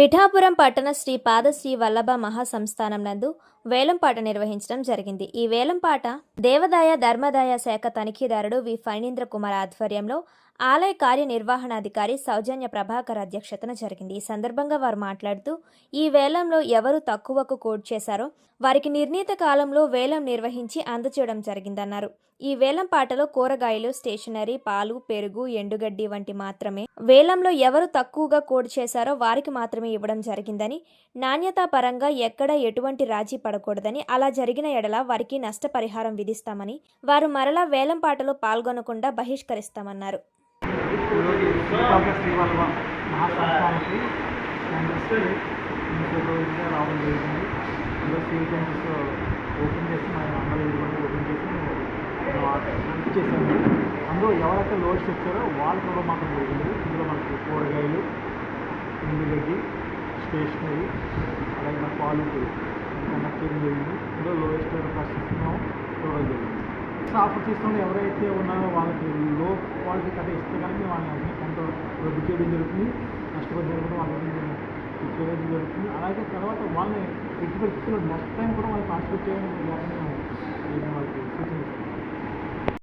పిఠాపురం పట్టణ శ్రీ పాదశ్రీ వల్లభ మహాసంస్థానం నందు వేలంపాట నిర్వహించడం జరిగింది. ఈ వేలంపాట దేవదాయ ధర్మదాయ శాఖ తనిఖీదారుడు వి. ఫణీంద్ర కుమార్ ఆధ్వర్యంలో ఆలయ కార్యనిర్వహణాధికారి సౌజన్య ప్రభాకర్ అధ్యక్షతన జరిగింది. ఈ సందర్భంగా వారు మాట్లాడుతూ ఈ వేలంలో ఎవరు తక్కువకు కోడ్ చేశారో వారికి నిర్ణీత కాలంలో వేలం నిర్వహించి అందచేయడం జరిగిందన్నారు. ఈ వేలం పాటలో కూరగాయలు స్టేషనరీ పాలు పెరుగు ఎండుగడ్డి వంటి మాత్రమే వేలంలో ఎవరు తక్కువగా కోడ్ చేశారో వారికి మాత్రమే ఇవ్వడం జరిగిందని నాణ్యతా పరంగా ఎక్కడ ఎటువంటి రాజీ పడకూడదని అలా జరిగిన ఎడల వారికి నష్టపరిహారం విధిస్తామని వారు మరలా వేలం పాటలో పాల్గొనకుండా బహిష్కరిస్తామన్నారు. ఓపెన్ చేసి మన మండలి ఓపెన్ చేసి బుక్ అందులో ఎవరైతే లోడ్స్ ఇచ్చారో వాళ్ళు కూడా మాకు జరిగింది ఇందులో మనకి కూరగాయలు ఎండుగడ్డి స్టేషనరీ అలాగే మన పాలు చేయడం జరిగింది ఇందులో లోయెస్ట్ ఫస్ట్ మేము చూడడం జరిగింది ఆఫర్ తీసుకుని ఎవరైతే ఉన్నారో వాళ్ళకి లో క్వాలిటీ కట్ట ఇస్తే కానీ వాళ్ళని కొంత రద్దు చేయడం జరుగుతుంది నష్టపరిహారం జరుగుతుంది వాళ్ళకి చేయడం జరుగుతుంది అలాగే తర్వాత వాళ్ళని ఎట్టి నెక్స్ట్ టైం కూడా వాళ్ళని కాన్సన్ట్రేట్ చేయడం లేకుండా వాళ్ళు